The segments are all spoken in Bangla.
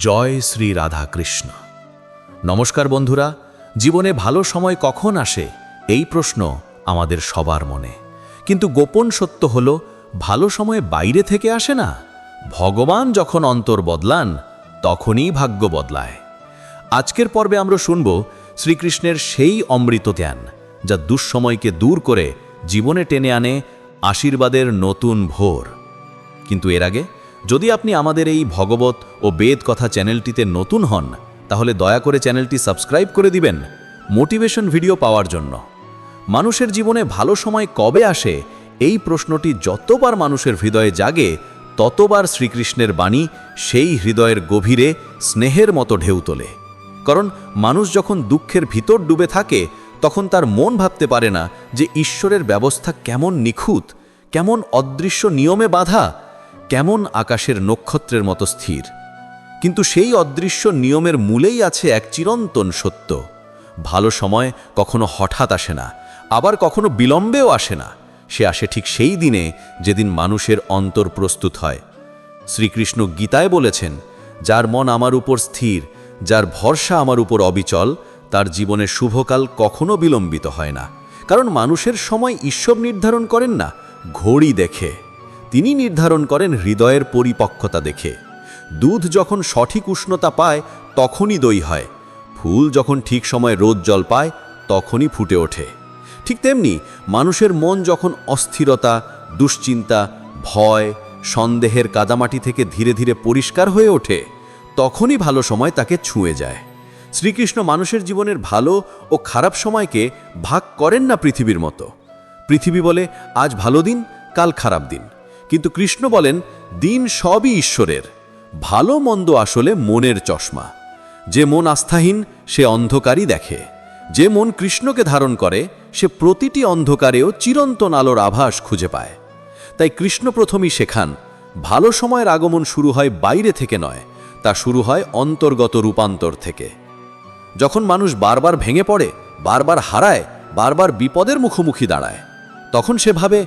জয় শ্রী রাধা কৃষ্ণ নমস্কার বন্ধুরা, জীবনে ভালো সময় কখন আসে? এই প্রশ্ন আমাদের সবার মনে। কিন্তু গোপন সত্য হল, ভালো সময় বাইরে থেকে আসে না। ভগবান যখন অন্তর বদলান, তখনই ভাগ্য বদলায়। আজকের পর্বে আমরা শুনব শ্রীকৃষ্ণের সেই অমৃত জ্ঞান, যা দুঃসময়কে দূর করে জীবনে টেনে আনে আশীর্বাদের নতুন ভোর। কিন্তু এর আগে যদি আপনি আমাদের এই ভগবত ও বেদ কথা চ্যানেলটিতে নতুন হন, তাহলে দয়া করে চ্যানেলটি সাবস্ক্রাইব করে দিবেন মোটিভেশন ভিডিও পাওয়ার জন্য। মানুষের জীবনে ভালো সময় কবে আসে, এই প্রশ্নটি যতবার মানুষের হৃদয়ে জাগে, ততবার শ্রীকৃষ্ণের বাণী সেই হৃদয়ের গভীরে, স্নেহের মতো ঢেউ তোলে। কারণ মানুষ যখন দুঃখের ভিতর ডুবে থাকে, তখন তার মন ভাবতে পারে না যে ঈশ্বরের ব্যবস্থা কেমন নিখুঁত, কেমন অদৃশ্য নিয়মে বাঁধা কেমন আকাশের নক্ষত্রের মতো স্থির। কিন্তু সেই অদৃশ্য নিয়মের মূলেই আছে এক চিরন্তন সত্য। ভালো সময় কখনো হঠাৎ আসে না, আবার কখনো বিলম্বেও আসে না। সে আসে ঠিক সেই দিনে যেদিন মানুষের অন্তর প্রস্তুত হয়। শ্রীকৃষ্ণ গীতায় বলেছেন, যার মন আমার উপর স্থির, যার ভরসা আমার উপর অবিচল, তার জীবনে শুভকাল কখনো বিলম্বিত হয় না। কারণ মানুষের সময় ঈশ্বর নির্ধারণ করেন না, ঘড়ি দেখে। তিনি নির্ধারণ করেন হৃদয়ের পরিপক্কতা দেখে। দুধ যখন সঠিক উষ্ণতা পায়, তখনই দই হয়। ফুল যখন ঠিক সময় রোদ জল পায়, তখনই ফুটে ওঠে। ঠিক তেমনি মানুষের মন যখন অস্থিরতা, দুশ্চিন্তা, ভয়, সন্দেহের কাদামাটি থেকে ধীরে ধীরে পরিষ্কার হয়ে ওঠে, তখনই ভালো সময় তাকে ছুঁয়ে যায়। শ্রীকৃষ্ণ মানুষের জীবনের ভালো ও খারাপ সময়কে ভাগ করেন না পৃথিবীর মতো। পৃথিবী বলে, আজ ভালো দিন, কাল খারাপ দিন। কিন্তু কৃষ্ণ বলেন, দিন সবই ঈশ্বরের। ভালো মন্দ আসলে মনের চশমা। যে মন আস্থাহীন, সে অন্ধকারই দেখে। যে মন কৃষ্ণকে ধারণ করে, সে প্রতিটি অন্ধকারেও চিরন্তন আলোর আভাস খুঁজে পায়। তাই কৃষ্ণ প্রথমেই শেখান, ভালো সময়ের আগমন শুরু হয় বাইরে থেকে নয়, তা শুরু হয় অন্তর্গত রূপান্তর থেকে। যখন মানুষ বারবার ভেঙে পড়ে, বারবার হারায়, বারবার বিপদের মুখোমুখি দাঁড়ায়, তখন সে ভাবে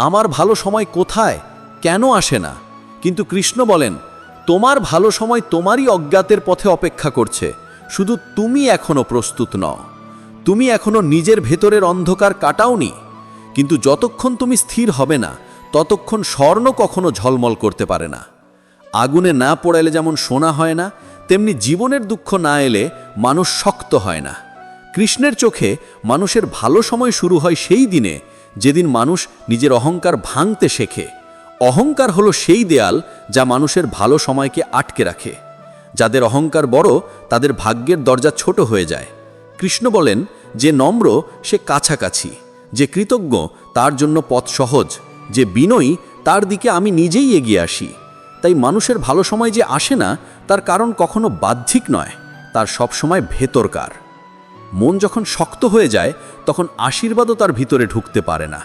আমার ভালো সময় কোথায়? কেন আসে না? কিন্তু কৃষ্ণ বলেন, তোমার ভালো সময় তোমারই অজ্ঞাতের পথে অপেক্ষা করছে। শুধু তুমি এখনও প্রস্তুত নও। তুমি এখনও নিজের ভেতরের অন্ধকার কাটাওনি। কিন্তু যতক্ষণ তুমি স্থির হবে না, ততক্ষণ স্বর্ণ কখনো ঝলমল করতে পারে না। আগুনে না পড়ালে যেমন সোনা হয় না, তেমনি জীবনের দুঃখ না এলে মানুষ শক্ত হয় না। কৃষ্ণের চোখে মানুষের ভালো সময় শুরু হয় সেই দিনে যেদিন মানুষ নিজের অহংকার ভাঙতে শেখে। অহংকার হলো সেই দেয়াল যা মানুষের ভালো সময়কে আটকে রাখে। যাদের অহংকার বড়, তাদের ভাগ্যের দরজা ছোট হয়ে যায়। কৃষ্ণ বলেন, যে নম্র, সে কাছাকাছি। যে কৃতজ্ঞ, তার জন্য পথ সহজ। যে বিনয়ী, তার দিকে আমি নিজেই এগিয়ে আসি। তাই মানুষের ভালো সময় যে আসে না, তার কারণ কখনো বাহ্যিক নয়। তার সবসময় ভেতরকার। মন যখন শক্ত হয়ে যায়, তখন আশীর্বাদও তার ভিতরে ঢুকতে পারে না।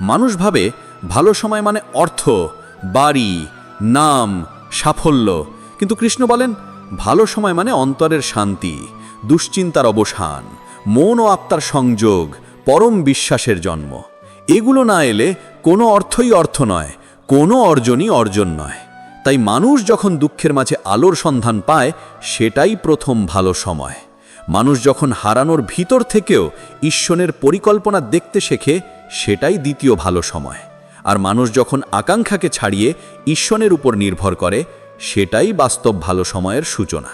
মানুষ ভাবে, ভালো সময় মানে অর্থ, বাড়ি, নাম, সাফল্য। কিন্তু কৃষ্ণ বলেন, ভালো সময় মানে অন্তরের শান্তি, দুশ্চিন্তার অবসান, মন ও আত্মার সংযোগ, পরম বিশ্বাসের জন্ম। এগুলো না এলে কোনো অর্থই অর্থ নয়, কোনো অর্জনই অর্জন নয়। তাই মানুষ যখন দুঃখের মাঝে আলোর সন্ধান পায়, সেটাই প্রথম ভালো সময়। মানুষ যখন হারানোর ভিতর থেকেও ঈশ্বরের পরিকল্পনা দেখতে শেখে, সেটাই দ্বিতীয় ভালো সময়। আর মানুষ যখন আকাঙ্ক্ষাকে ছাড়িয়ে ঈশ্বরের উপর নির্ভর করে, সেটাই বাস্তব ভালো সময়ের সূচনা।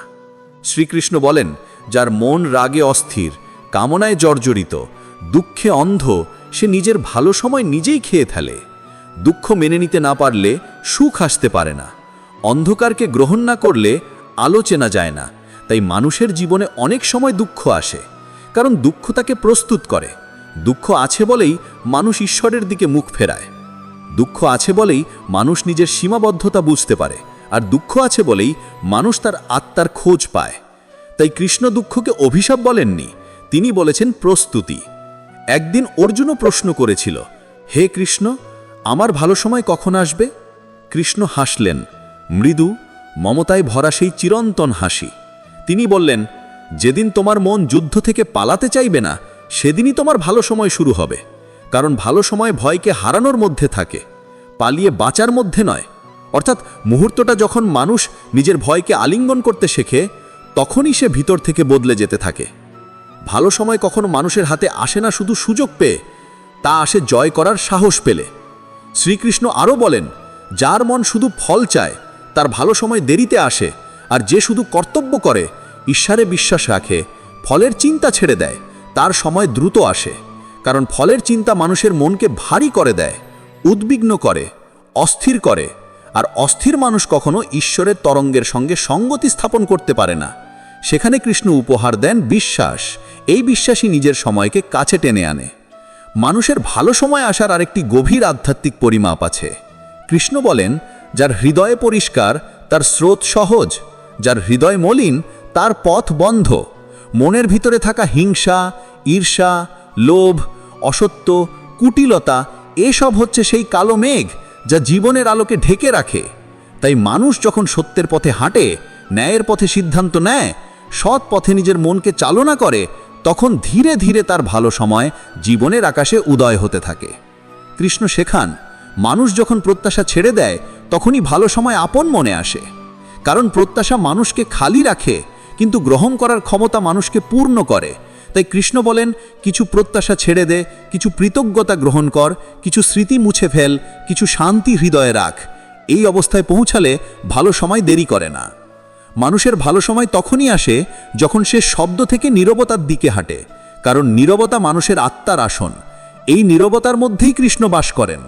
শ্রীকৃষ্ণ বলেন, যার মন রাগে অস্থির, কামনায় জর্জরিত, দুঃখে অন্ধ, সে নিজের ভালো সময় নিজেই খেয়ে ফেলে। দুঃখ মেনে নিতে না পারলে সুখ আসতে পারে না। অন্ধকারকে গ্রহণ না করলে আলো চেনা যায় না। তাই মানুষের জীবনে অনেক সময় দুঃখ আসে, কারণ দুঃখ তাকে প্রস্তুত করে। দুঃখ আছে বলেই মানুষ ঈশ্বরের দিকে মুখ ফেরায়। দুঃখ আছে বলেই মানুষ নিজের সীমাবদ্ধতা বুঝতে পারে, আর দুঃখ আছে বলেই মানুষ তার আত্মার খোঁজ পায়। তাই কৃষ্ণ দুঃখকে অভিশাপ বলেননি, তিনি বলেছেন প্রস্তুতি। একদিন অর্জুনও প্রশ্ন করেছিল, হে কৃষ্ণ, আমার ভালো সময় কখন আসবে? কৃষ্ণ হাসলেন, মৃদু, মমতায় ভরা সেই চিরন্তন হাসি। তিনি বললেন, যেদিন তোমার মন যুদ্ধ থেকে পালাতে চাইবে না, সেদিনই তোমার ভালো সময় শুরু হবে, কারণ ভালো সময় ভয়কে হারানোর মধ্যে থাকে, পালিয়ে বাঁচার মধ্যে নয়। অর্থাৎ মুহূর্তটা যখন মানুষ নিজের ভয়কে আলিঙ্গন করতে শেখে, তখনই সে ভিতর থেকে বদলে যেতে থাকে। ভালো সময় কখনো মানুষের হাতে আসে না শুধু সুযোগ পেয়ে, তা আসে জয় করার সাহস পেলে। শ্রীকৃষ্ণ আরও বলেন, যার মন শুধু ফল চায়, তার ভালো সময় দেরিতে আসে আর যে শুধু কর্তব্য করে, ঈশ্বরে বিশ্বাস রাখে, ফলের চিন্তা ছেড়ে দেয়, তার সময় দ্রুত আসে। কারণ ফলের চিন্তা মানুষের মনকে ভারী করে দেয়, উদ্বিগ্ন করে, অস্থির করে। আর অস্থির মানুষ কখনো ঈশ্বরের তরঙ্গের সঙ্গে সঙ্গতি স্থাপন করতে পারে না। সেখানে কৃষ্ণ উপহার দেন বিশ্বাস, এই বিশ্বাসই নিজের সময়কে কাছে টেনে আনে। মানুষের ভালো সময় আসার আরেকটি গভীর আধ্যাত্মিক পরিমাপ আছে। কৃষ্ণ বলেন, যার হৃদয়ে পরিষ্কার, তার স্রোত সহজ যার হৃদয় মলিন, তার পথ বন্ধ। মনের ভিতরে থাকা হিংসা, ঈর্ষা, লোভ, অসত্য, কুটিলতা, এসব হচ্ছে সেই কালো মেঘ যা জীবনের আলোকে ঢেকে রাখে। তাই মানুষ যখন সত্যের পথে হাঁটে, ন্যায়ের পথে সিদ্ধান্ত নেয়, সৎ পথে নিজের মনকে চালনা করে, তখন ধীরে ধীরে তার ভালো সময় জীবনের আকাশে উদয় হতে থাকে। কৃষ্ণ শেখান, মানুষ যখন প্রত্যাশা ছেড়ে দেয়, তখনই ভালো সময় আপন মনে আসে। কারণ প্রত্যাশা মানুষকে খালি রাখে, কিন্তু গ্রহণ করার ক্ষমতা মানুষকে পূর্ণ করে। তাই কৃষ্ণ বলেন, কিছু প্রত্যাশা ছেড়ে দে, কিছু কৃতজ্ঞতা গ্রহণ কর, কিছু স্মৃতি মুছে ফেল, কিছু শান্তি হৃদয়ে রাখ। এই অবস্থায় পৌঁছালে ভালো সময় দেরি করে না। মানুষের ভালো সময় তখনই আসে যখন সে শব্দ থেকে নীরবতার দিকে হাঁটে, কারণ নীরবতা মানুষের আত্মার আসন। এই নীরবতার মধ্যেই কৃষ্ণ বাস করেন।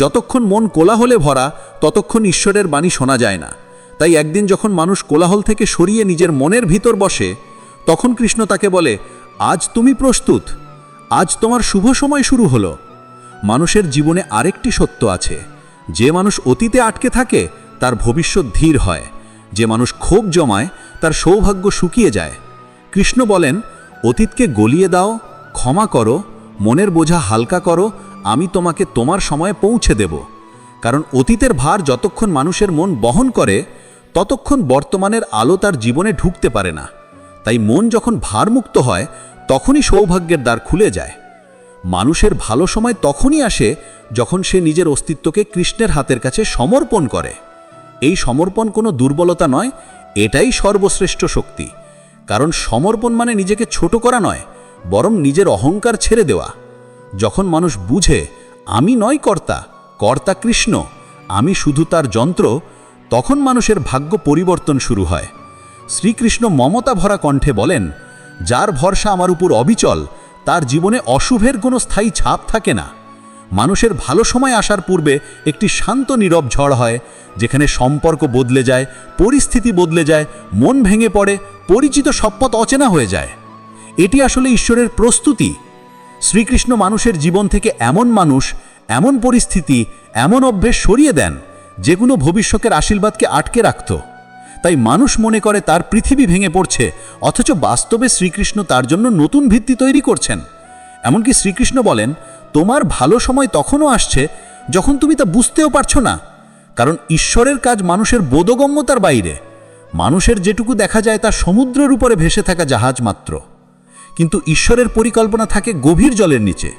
যতক্ষণ মন কোলাহলে ভরা, ততক্ষণ ঈশ্বরের বাণী শোনা যায় না। তাই একদিন যখন মানুষ কোলাহল থেকে সরিয়ে নিজের মনের ভিতর বসে, তখন কৃষ্ণ তাকে বলে, আজ তুমি প্রস্তুত। আজ তোমার শুভ সময় শুরু হলো। মানুষের জীবনে আরেকটি সত্য আছে। যে মানুষ অতীতে আটকে থাকে, তার ভবিষ্যৎ ধীর হয়। যে মানুষ ক্ষোভ জমায়, তার সৌভাগ্য শুকিয়ে যায়। কৃষ্ণ বলেন, অতীতকে গলিয়ে দাও, ক্ষমা করো, মনের বোঝা হালকা করো, আমি তোমাকে তোমার সময়ে পৌঁছে দেব। কারণ অতীতের ভার যতক্ষণ মানুষের মন বহন করে ততক্ষণ বর্তমানের আলো তার জীবনে ঢুকতে পারে না। তাই মন যখন ভারমুক্ত হয়, তখনই সৌভাগ্যের দ্বার খুলে যায়। মানুষের ভালো সময় তখনই আসে যখন সে নিজের অস্তিত্বকে কৃষ্ণের হাতের কাছে সমর্পণ করে। এই সমর্পণ কোনো দুর্বলতা নয়, এটাই সর্বশ্রেষ্ঠ শক্তি। কারণ সমর্পণ মানে নিজেকে ছোট করা নয়, বরং নিজের অহংকার ছেড়ে দেওয়া। যখন মানুষ বুঝে, আমি নয় কর্তা কর্তা কৃষ্ণ, আমি শুধু তার যন্ত্র তখন মানুষের ভাগ্য পরিবর্তন শুরু হয়। শ্রীকৃষ্ণ মমতা ভরা কণ্ঠে বলেন, যার ভরসা আমার উপর অবিচল, তার জীবনে অশুভের কোনো স্থায়ী ছাপ থাকে না। মানুষের ভালো সময় আসার পূর্বে একটি শান্ত নীরব ঝড় হয়, যেখানে সম্পর্ক বদলে যায়, পরিস্থিতি বদলে যায়, মন ভেঙে পড়ে, পরিচিত সপথ অচেনা হয়ে যায়। এটি আসলে ঈশ্বরের প্রস্তুতি। শ্রীকৃষ্ণ মানুষের জীবন থেকে এমন মানুষ, এমন পরিস্থিতি, এমন অভ্যেস সরিয়ে দেন। যেগুলো ভবিষ্যতের আশীর্বাদকে আটকে রাখত। তাই মানুষ মনে করে তার পৃথিবী ভেঙে পড়ছে, অথচ বাস্তবে শ্রীকৃষ্ণ তার জন্য নতুন ভিত্তি তৈরি করছেন। এমনকি শ্রীকৃষ্ণ বলেন, তোমার ভালো সময় তখনও আসছে যখন তুমি তা বুঝতেও পারছ না। কারণ ঈশ্বরের কাজ মানুষের বোধগম্যতার বাইরে। মানুষের যেটুকু দেখা যায় তা সমুদ্রের উপরে ভেসে থাকা জাহাজ মাত্র। কিন্তু ঈশ্বরের পরিকল্পনা থাকে গভীর জলের নিচে।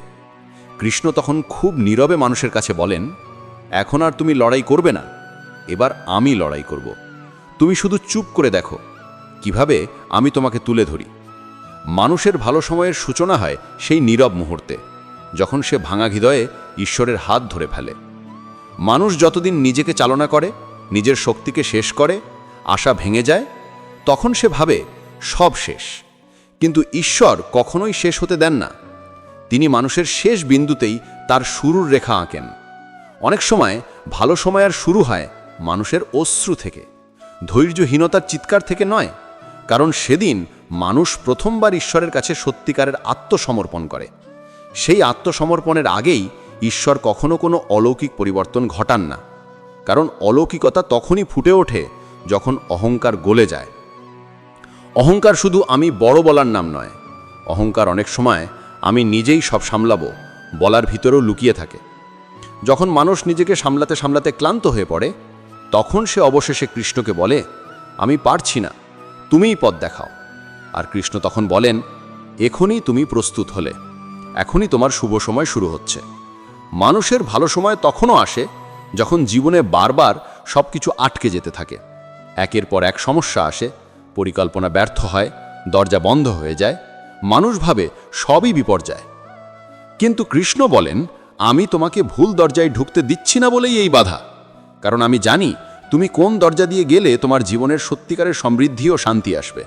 কৃষ্ণ তখন খুব নীরবে মানুষের কাছে বলেন এখন আর তুমি লড়াই করবে না। এবার আমি লড়াই করব। তুমি শুধু চুপ করে দেখো। কীভাবে আমি তোমাকে তুলে ধরি। মানুষের ভালো সময়ের সূচনা হয় সেই নীরব মুহূর্তে, যখন সে ভাঙা হৃদয়ে ঈশ্বরের হাত ধরে ফেলে। মানুষ যতদিন নিজেকে চালনা করে, নিজের শক্তিকে শেষ করে, আশা ভেঙে যায়, তখন সে ভাবে সব শেষ। কিন্তু ঈশ্বর কখনোই শেষ হতে দেন না। তিনি মানুষের শেষ বিন্দুতেই তার শুরুর রেখা আঁকেন। অনেক সময় ভালো সময় আর শুরু হয় মানুষের অশ্রু থেকে। ধৈর্যহীনতার চিৎকার থেকে নয়, কারণ সেদিন মানুষ প্রথমবার ঈশ্বরের কাছে সত্যিকারের আত্মসমর্পণ করে। সেই আত্মসমর্পণের আগেই ঈশ্বর কখনো কোনো অলৌকিক পরিবর্তন ঘটান না, কারণ অলৌকিকতা তখনই ফুটে ওঠে যখন অহংকার গলে যায়। অহংকার শুধু আমি বড় বলার নাম নয়, অহংকার অনেক সময় আমি নিজেই সব সামলাবো, বলার ভিতরেও লুকিয়ে থাকে। যখন মানুষ নিজেকে সামলাতে সামলাতে ক্লান্ত হয়ে পড়ে, তখন সে অবশেষে কৃষ্ণকে বলে, আমি পারছি না, তুমিই পথ দেখাও। আর কৃষ্ণ তখন বলেন, এখনই তুমি প্রস্তুত হলে, এখনই তোমার শুভ সময় শুরু হচ্ছে। মানুষের ভালো সময় তখনও আসে যখন জীবনে বারবার সব কিছু আটকে যেতে থাকে। একের পর এক সমস্যা আসে, পরিকল্পনা ব্যর্থ হয়, দরজা বন্ধ হয়ে যায়, মানুষ ভাবে সবই বিপর্যয়। কিন্তু কৃষ্ণ বলেন আমি তোমাকে ভুল দরজায় ঢুকতে দিচ্ছি না বলেই এই বাধা। কারণ আমি জানি তুমি কোন দরজা দিয়ে গেলে তোমার জীবনের সত্যিকারের সমৃদ্ধি ও শান্তি আসবে।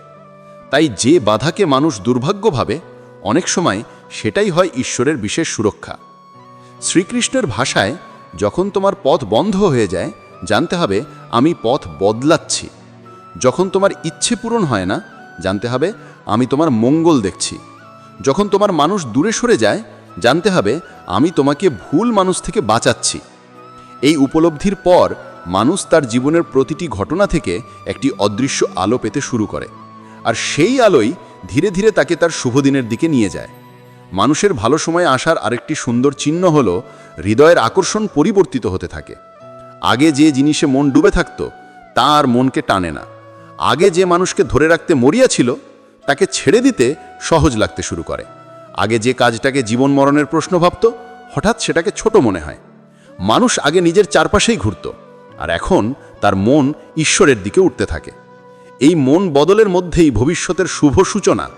তাই যে বাধাকে মানুষ দুর্ভাগ্য ভাবে, অনেক সময় সেটাই হয় ঈশ্বরের বিশেষ সুরক্ষা। শ্রীকৃষ্ণের ভাষায় যখন তোমার পথ বন্ধ হয়ে যায়, জানতে হবে আমি পথ বদলাচ্ছি। যখন তোমার ইচ্ছে পূরণ হয় না, জানতে হবে আমি তোমার মঙ্গল দেখছি। যখন তোমার মানুষ দূরে সরে যায় জানতে হবে, আমি তোমাকে ভুল মানুষ থেকে বাঁচাচ্ছি। এই উপলব্ধির পর, মানুষ তার জীবনের প্রতিটি ঘটনা থেকে একটি অদৃশ্য আলো পেতে শুরু করে। আর সেই আলোই ধীরে ধীরে তাকে তার শুভদিনের দিকে নিয়ে যায়। মানুষের ভালো সময় আসার আরেকটি সুন্দর চিহ্ন হল, হৃদয়ের আকর্ষণ পরিবর্তিত হতে থাকে। আগে যে জিনিসে মন ডুবে থাকত, তা আর মনকে টানে না। আগে যে মানুষকে ধরে রাখতে মরিয়া ছিল, তাকে ছেড়ে দিতে সহজ লাগতে শুরু করে। আগে যে কাজটাকে জীবন মরণের প্রশ্ন ভাবত, হঠাৎ সেটাকে ছোট মনে হয়। মানুষ আগে নিজের চারপাশেই ঘুরত, আর এখন তার মন ঈশ্বরের দিকে উঠতে থাকে। এই মন বদলের মধ্যেই ভবিষ্যতের শুভ সূচনা,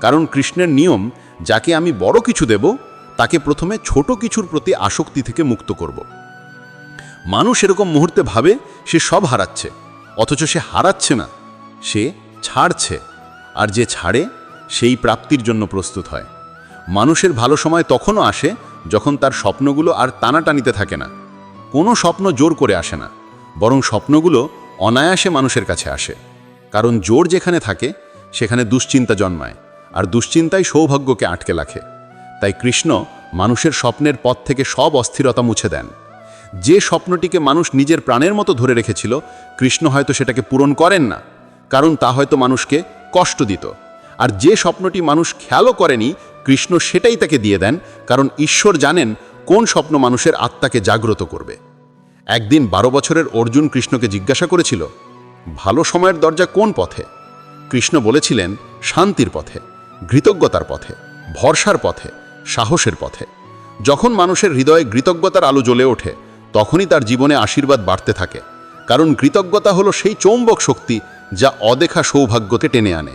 কারণ কৃষ্ণের নিয়ম, যাকে আমি বড় কিছু দেব, তাকে প্রথমে ছোট কিছুর প্রতি আসক্তি থেকে মুক্ত করব। মানুষ এরকম মুহূর্তে ভাবে, সে সব হারাচ্ছে, অথচ সে হারাচ্ছে না, সে ছাড়ছে। আর যে ছাড়ে, সেই প্রাপ্তির জন্য প্রস্তুত হয়। মানুষের ভালো সময় তখনও আসে যখন তার স্বপ্নগুলো আর টানাটানিতে থাকে না। কোনো স্বপ্ন জোর করে আসে না, বরং স্বপ্নগুলো অনায়াসে মানুষের কাছে আসে। কারণ জোর যেখানে থাকে, সেখানে দুশ্চিন্তা জন্মায়, আর দুশ্চিন্তাই সৌভাগ্যকে আটকে রাখে। তাই কৃষ্ণ মানুষের স্বপ্নের পথ থেকে সব অস্থিরতা মুছে দেন। যে স্বপ্নটিকে মানুষ নিজের প্রাণের মতো ধরে রেখেছিল, কৃষ্ণ হয়তো সেটাকে পূরণ করেন না, কারণ তা হয়তো মানুষকে কষ্ট দিত। আর যে স্বপ্নটি মানুষ খেয়ালও করেনি কৃষ্ণ সেটাই তাকে দিয়ে দেন, কারণ ঈশ্বর জানেন কোন স্বপ্ন মানুষের আত্মাকে জাগ্রত করবে। একদিন বারো বছরের অর্জুন কৃষ্ণকে জিজ্ঞাসা করেছিল, ভালো সময়ের দরজা কোন পথে? কৃষ্ণ বলেছিলেন, শান্তির পথে, কৃতজ্ঞতার পথে, ভরসার পথে, সাহসের পথে। যখন মানুষের হৃদয়ে কৃতজ্ঞতার আলো জ্বলে ওঠে, তখনই তার জীবনে আশীর্বাদ বাড়তে থাকে, কারণ কৃতজ্ঞতা হলো সেই চৌম্বক শক্তি যা অদেখা সৌভাগ্যকে টেনে আনে।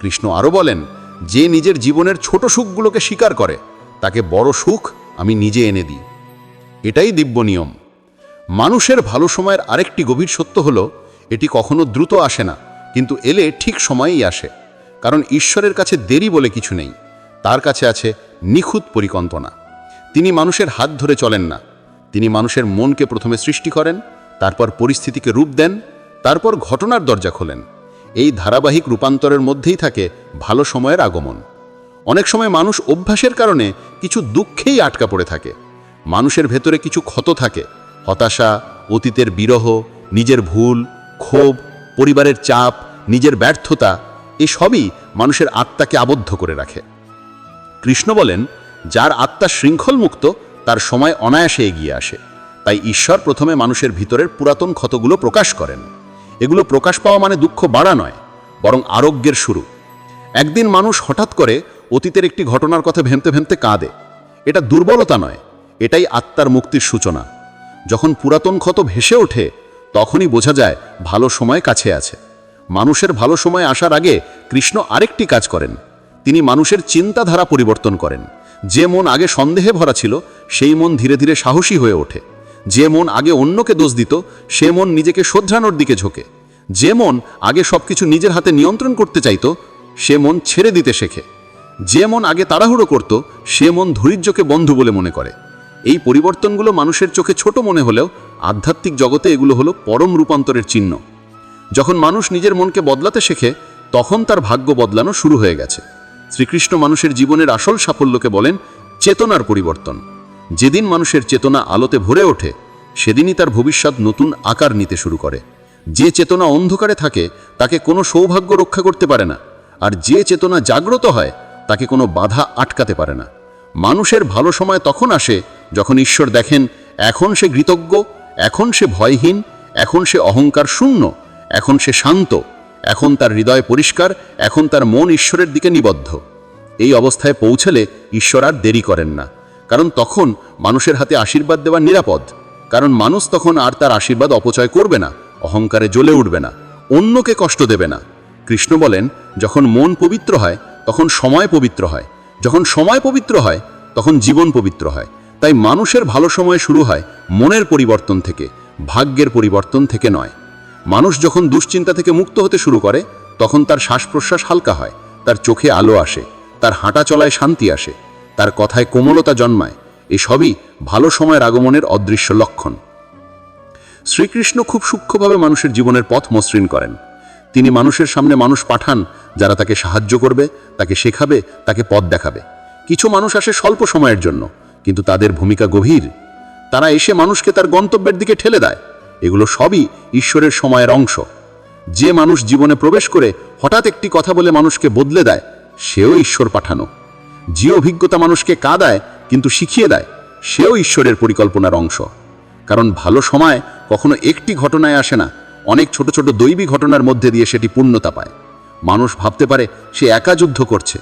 কৃষ্ণ আরও বলেন যে নিজের জীবনের ছোট সুখগুলোকে স্বীকার করে, তাকে বড় সুখ আমি নিজে এনে দিই। এটাই দিব্য নিয়ম। মানুষের ভালো সময়ের আরেকটি গভীর সত্য হলো, এটি কখনো দ্রুত আসে না, কিন্তু এলে ঠিক সময়েই আসে। কারণ ঈশ্বরের কাছে দেরি বলে কিছু নেই, তার কাছে আছে নিখুঁত পরিকল্পনা। তিনি মানুষের হাত ধরে চলেন না। তিনি মানুষের মনকে প্রথমে সৃষ্টি করেন, তারপর পরিস্থিতিকে রূপ দেন, তারপর ঘটনার দরজা খোলেন। এই ধারাবাহিক রূপান্তরের মধ্যেই থাকে ভালো সময়ের আগমন। অনেক সময় মানুষ অভ্যাসের কারণে কিছু দুঃখেই আটকা পড়ে থাকে। মানুষের ভেতরে কিছু ক্ষত থাকে, হতাশা, অতীতের বিরহ, নিজের ভুল, ক্ষোভ, পরিবারের চাপ, নিজের ব্যর্থতা, এসবই মানুষের আত্মাকে আবদ্ধ করে রাখে। কৃষ্ণ বলেন, যার আত্মা শৃঙ্খলমুক্ত, তার সময় অনায়াসে এগিয়ে আসে। তাই ঈশ্বর প্রথমে মানুষের ভিতরের পুরাতন ক্ষতগুলো প্রকাশ করেন। এগুলো প্রকাশ পাওয়া মানে দুঃখ বাড়া নয়, বরং আরোগ্যের শুরু। একদিন মানুষ হঠাৎ করে অতীতের একটি ঘটনার কথা ভেমতে ভেমতে কাঁদে। এটা দুর্বলতা নয়, এটাই আত্মার মুক্তির সূচনা। যখন পুরাতন ক্ষত ভেসে ওঠে, তখনই বোঝা যায় ভালো সময় কাছে আছে। মানুষের ভালো সময় আসার আগে কৃষ্ণ আরেকটি কাজ করেন। তিনি মানুষের চিন্তাধারা পরিবর্তন করেন। যে মন আগে সন্দেহে ভরা ছিল, সেই মন ধীরে ধীরে সাহসী হয়ে ওঠে। যে মন আগে অন্যকে দোষ দিত, সে মন নিজেকে শোধরানোর দিকে ঝোঁকে। যে মন আগে সবকিছু নিজের হাতে নিয়ন্ত্রণ করতে চাইতো, সে মন ছেড়ে দিতে শেখে। যে মন আগে তাড়াহুড়ো করত, সে মন ধৈর্যকে বন্ধু বলে মনে করে। এই পরিবর্তনগুলো মানুষের চোখে ছোট মনে হলেও আধ্যাত্মিক জগতে এগুলো হলো পরম রূপান্তরের চিহ্ন। যখন মানুষ নিজের মনকে বদলাতে শেখে, তখন তার ভাগ্য বদলানো শুরু হয়ে গেছে। শ্রীকৃষ্ণ মানুষের জীবনের আসল সাফল্যকে বলেন চেতনার পরিবর্তন। যেদিন মানুষের চেতনা আলোতে ভরে ওঠে, সেদিনই তার ভবিষ্যৎ নতুন আকার নিতে শুরু করে। যে চেতনা অন্ধকারে থাকে, তাকে কোনো সৌভাগ্য রক্ষা করতে পারে না। আর যে চেতনা জাগ্রত হয়, তাকে কোনো বাধা আটকাতে পারে না। মানুষের ভালো সময় তখন আসে যখন ঈশ্বর দেখেন, এখন সে কৃতজ্ঞ, এখন সে ভয়হীন, এখন সে অহংকার শূন্য, এখন সে শান্ত, এখন তার হৃদয় পরিষ্কার, এখন তার মন ঈশ্বরের দিকে নিবদ্ধ। এই অবস্থায় পৌঁছলে ঈশ্বর আর দেরি করেন না। কারণ তখন মানুষের হাতে আশীর্বাদ দেওয়া নিরাপদ। কারণ মানুষ তখন আর তার আশীর্বাদ অপচয় করবে না, অহংকারে জ্বলে উঠবে না, অন্যকে কষ্ট দেবে না। কৃষ্ণ বলেন, যখন মন পবিত্র হয়, তখন সময় পবিত্র হয়। যখন সময় পবিত্র হয়, তখন জীবন পবিত্র হয়। তাই মানুষের ভালো সময় শুরু হয় মনের পরিবর্তন থেকে, ভাগ্যের পরিবর্তন থেকে নয়। মানুষ যখন দুশ্চিন্তা থেকে মুক্ত হতে শুরু করে, তখন তার শ্বাস প্রশ্বাস হালকা হয়, তার চোখে আলো আসে, তার হাঁটা চলায় শান্তি আসে। তার কথায় কোমলতা জন্মায়। এসবই ভালো সময়ের আগমনের অদৃশ্য লক্ষণ। শ্রীকৃষ্ণ খুব সূক্ষ্মভাবে মানুষের জীবনের পথ মসৃণ করেন। তিনি মানুষের সামনে মানুষ পাঠান, যারা তাকে সাহায্য করবে, তাকে শেখাবে, তাকে পথ দেখাবে। কিছু মানুষ আসে স্বল্প সময়ের জন্য, কিন্তু তাদের ভূমিকা গভীর। তারা এসে মানুষকে তার গন্তব্যের দিকে ঠেলে দেয়। এগুলো সবই ঈশ্বরের সময়ের অংশ। যে মানুষ জীবনে প্রবেশ করে হঠাৎ একটি কথা বলে মানুষকে বদলে দেয়, সেও ঈশ্বর পাঠানো। যে অভিজ্ঞতা মানুষকে কাঁদায়, কিন্তু শিখিয়ে দেয়, সেও ঈশ্বরের পরিকল্পনার অংশ। কারণ ভালো সময় কখনো একটি ঘটনায় আসে না, অনেক ছোট ছোট দৈবী ঘটনার মধ্যে দিয়ে সেটি পূর্ণতা পায়। মানুষ ভাবতে পারে সে একা যুদ্ধ করছে,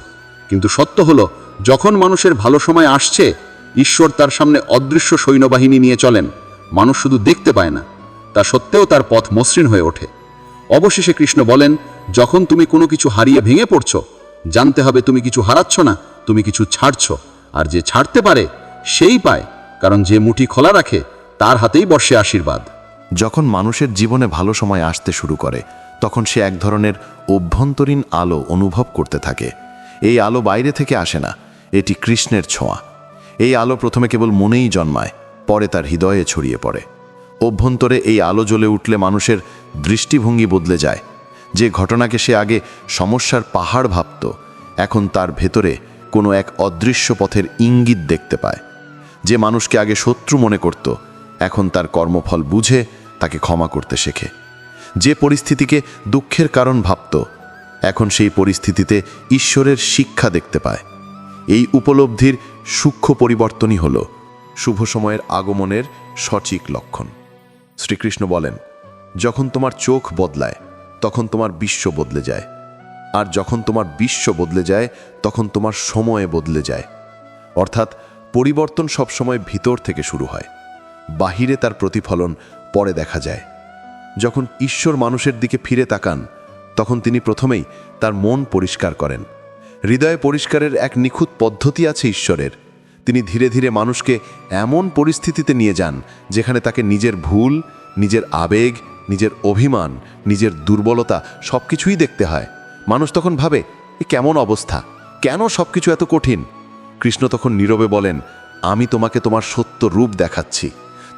কিন্তু সত্য হলো, যখন মানুষের ভালো সময় আসছে, ঈশ্বর তার সামনে অদৃশ্য সৈন্যবাহিনী নিয়ে চলেন। মানুষ শুধু দেখতে পায় না, তা সত্ত্বেও তার পথ মসৃণ হয়ে ওঠে। অবশেষে কৃষ্ণ বলেন, যখন তুমি কোনো কিছু হারিয়ে ভেঙে পড়ছ, জানতে হবে তুমি কিছু হারাচ্ছ না তুমি কিছু ছাড়ছ, আর যে ছাড়তে পারে, সেই পায়, কারণ যে মুঠি খোলা রাখে, তার হাতেই বর্ষে আশীর্বাদ। যখন মানুষের জীবনে ভালো সময় আসতে শুরু করে, তখন সে এক ধরনের অভ্যন্তরীণ আলো অনুভব করতে থাকে। এই আলো বাইরে থেকে আসে না, এটি কৃষ্ণের ছোঁয়া। এই আলো প্রথমে কেবল মনেই জন্মায়, পরে তার হৃদয়ে ছড়িয়ে পড়ে। অভ্যন্তরে এই আলো জ্বলে উঠলে মানুষের দৃষ্টিভঙ্গি বদলে যায়। যে ঘটনাকে সে আগে সমস্যার পাহাড় ভাবত, এখন তার ভেতরে কোনো এক অদৃশ্য পথের ইঙ্গিত দেখতে পায়। যে মানুষকে আগে শত্রু মনে করত, এখন তার কর্মফল বুঝে তাকে ক্ষমা করতে শেখে। যে পরিস্থিতিকে দুঃখের কারণ ভাবত, এখন সেই পরিস্থিতিতে ঈশ্বরের শিক্ষা দেখতে পায়। এই উপলব্ধির সূক্ষ্ম পরিবর্তনই হল শুভ সময়ের আগমনের সঠিক লক্ষণ। শ্রীকৃষ্ণ বলেন, যখন তোমার চোখ বদলায়, তখন তোমার বিশ্ব বদলে যায়। আর যখন তোমার বিশ্ব বদলে যায়, তখন তোমার সময়ে বদলে যায়। অর্থাৎ, পরিবর্তন সবসময় ভিতর থেকে শুরু হয়। বাহিরে তার প্রতিফলন পরে দেখা যায়। যখন ঈশ্বর মানুষের দিকে ফিরে তাকান, তখন তিনি প্রথমেই তার মন পরিষ্কার করেন। হৃদয় পরিষ্কারের এক নিখুঁত পদ্ধতি আছে ঈশ্বরের। তিনি ধীরে ধীরে মানুষকে এমন পরিস্থিতিতে নিয়ে যান, যেখানে তাকে নিজের ভুল, নিজের আবেগ, নিজের অভিমান, নিজের দুর্বলতা সব কিছুই দেখতে হয়। মানুষ তখন ভাবে, এ কেমন অবস্থা? কেন সব কিছু এত কঠিন? কৃষ্ণ তখন নীরবে বলেন, আমি তোমাকে তোমার সত্য রূপ দেখাচ্ছি।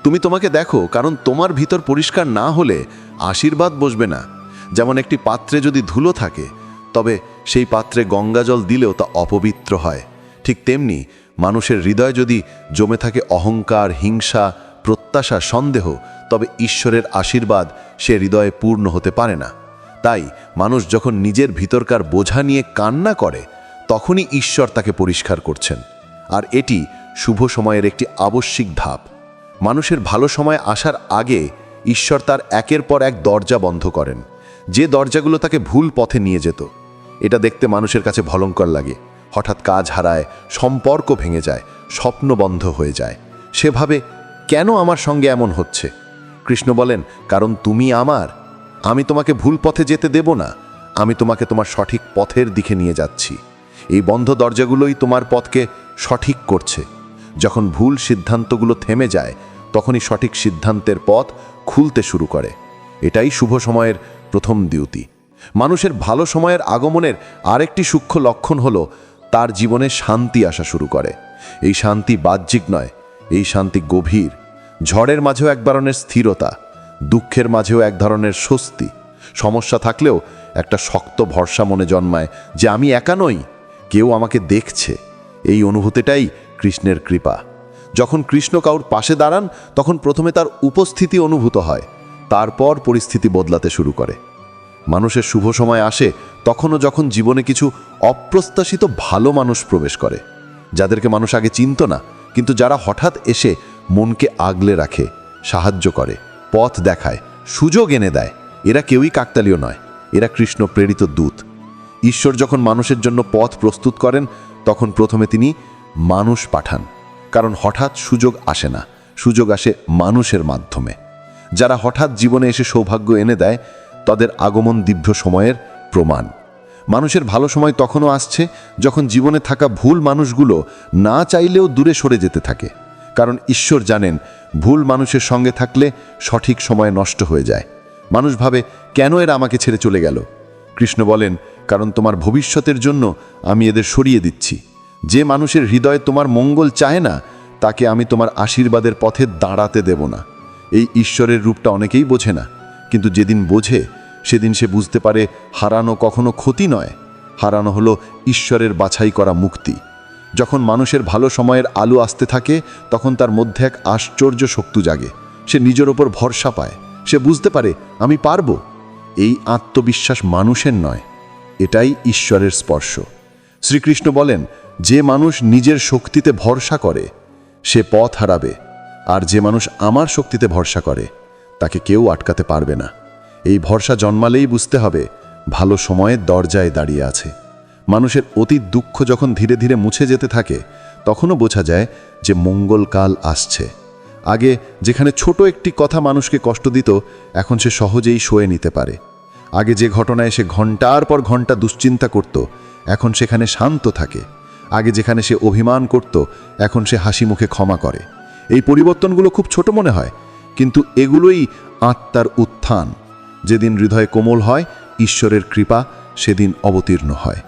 তুমি তোমাকে দেখো, কারণ তোমার ভিতর পরিষ্কার না হলে আশীর্বাদ বসবে না। যেমন একটি পাত্রে যদি ধুলো থাকে, তবে সেই পাত্রে গঙ্গাজল দিলেও তা অপবিত্র হয়। ঠিক তেমনি মানুষের হৃদয় যদি জমে থাকে অহংকার, হিংসা, প্রত্যাশা, সন্দেহ, তবে ঈশ্বরের আশীর্বাদ সে হৃদয়ে পূর্ণ হতে পারে না। তাই মানুষ যখন নিজের ভিতরকার বোঝা নিয়ে কান্না করে, তখনই ঈশ্বর তাকে পরিষ্কার করছেন। আর এটি শুভ সময়ের একটি আবশ্যিক ধাপ। মানুষের ভালো সময় আসার আগে ঈশ্বর তার একের পর এক দরজা বন্ধ করেন। যে দরজাগুলো তাকে ভুল পথে নিয়ে যেত, এটা দেখতে মানুষের কাছে ভলঙ্কর লাগে। হঠাৎ কাজ হারায়, সম্পর্ক ভেঙে যায়, স্বপ্ন বন্ধ হয়ে যায়। সেভাবে কেন আমার সঙ্গে এমন হচ্ছে? কৃষ্ণ বলেন, কারণ তুমি আমার আমি তোমাকে ভুল পথে যেতে দেব না। আমি তোমাকে তোমার সঠিক পথের দিকে নিয়ে যাচ্ছি। এই বন্ধ দরজাগুলোই তোমার পথকে সঠিক করছে। যখন ভুল সিদ্ধান্তগুলো থেমে যায়, তখনই সঠিক সিদ্ধান্তের পথ খুলতে শুরু করে। এটাই শুভ সময়ের প্রথম ডিউটি মানুষের ভালো সময়ের আগমনের আরেকটি সূক্ষ্ম লক্ষণ হলো, তার জীবনে শান্তি আসা শুরু করে। এই শান্তি বাহ্যিক নয়, এই শান্তি গভীর। ঝড়ের মাঝেও এক ধরনের স্থিরতা। দুঃখের মাঝেও এক ধরনের স্বস্তি। সমস্যা থাকলেও একটা শক্ত ভরসা মনে জন্মায় যে আমি একা নই, কেউ আমাকে দেখছে। এই অনুভূতিটাই কৃষ্ণের কৃপা। যখন কৃষ্ণ কাউর পাশে দাঁড়ান, তখন প্রথমে তার উপস্থিতি অনুভূত হয়, তারপর পরিস্থিতি বদলাতে শুরু করে। মানুষের শুভ সময় আসে, তখনও যখন জীবনে কিছু অপ্রত্যাশিত ভালো মানুষ প্রবেশ করে। যাদেরকে মানুষ আগে চিনত না, কিন্তু যারা হঠাৎ এসে মনকে আগলে রাখে, সাহায্য করে। পথ দেখায়, সুযোগ এনে দেয়। এরা কেউই কাকতালীয় নয়, এরা কৃষ্ণ প্রেরিত দূত। ঈশ্বর যখন মানুষের জন্য পথ প্রস্তুত করেন, তখন প্রথমে তিনি মানুষ পাঠান, কারণ হঠাৎ সুযোগ আসে না, সুযোগ আসে মানুষের মাধ্যমে। যারা হঠাৎ জীবনে এসে সৌভাগ্য এনে দেয়, তাদের আগমন দিব্য সময়ের প্রমাণ। মানুষের ভালো সময় তখনও আসছে যখন জীবনে থাকা ভুল মানুষগুলো না চাইলেও দূরে সরে যেতে থাকে, কারণ ঈশ্বর জানেন ভুল মানুষের সঙ্গে থাকলে সঠিক সময় নষ্ট হয়ে যায়। মানুষ ভাবে, কেন এরা আমাকে ছেড়ে চলে গেল? কৃষ্ণ বলেন, কারণ তোমার ভবিষ্যতের জন্য আমি এদের সরিয়ে দিচ্ছি। যে মানুষের হৃদয়ে তোমার মঙ্গল চায় না, তাকে আমি তোমার আশীর্বাদের পথে দাঁড়াতে দেব না। এই ঈশ্বরের রূপটা অনেকেই বোঝে না। কিন্তু যেদিন বোঝে, সেদিন সে বুঝতে পারে হারানো কখনো ক্ষতি নয়। হারানো হলো ঈশ্বরের বাছাই করা মুক্তি। যখন মানুষের ভালো সময়ের আলো আসতে থাকে, তখন তার মধ্যে এক আশ্চর্য শক্তি জাগে। সে নিজের ওপর ভরসা পায়। সে বুঝতে পারে, আমি পারব। এই আত্মবিশ্বাস মানুষের নয়, এটাই ঈশ্বরের স্পর্শ। শ্রীকৃষ্ণ বলেন, যে মানুষ নিজের শক্তিতে ভরসা করে, সে পথ হারাবে। আর যে মানুষ আমার শক্তিতে ভরসা করে, তাকে কেউ আটকাতে পারবে না। এই ভরসা জন্মালেই বুঝতে হবে, ভালো সময়ের দরজায় দাঁড়িয়ে আছে। মানুষের অতীত দুঃখ যখন ধীরে ধীরে মুছে যেতে থাকে, তখনও বোঝা যায় যে মঙ্গলকাল আসছে। আগে যেখানে ছোট একটি কথা মানুষকে কষ্ট দিত, এখন সে সহজেই সয়ে নিতে পারে। আগে যে ঘটনায় সে ঘণ্টার পর ঘণ্টা দুশ্চিন্তা করত, এখন সেখানে শান্ত থাকে। আগে যেখানে সে অভিমান করত, এখন সে হাসি মুখে ক্ষমা করে। এই পরিবর্তনগুলো খুব ছোট মনে হয়, কিন্তু এগুলোই আত্মার উত্থান। যেদিন হৃদয় কোমল হয়, ঈশ্বরের কৃপা, সেদিন অবতীর্ণ হয়।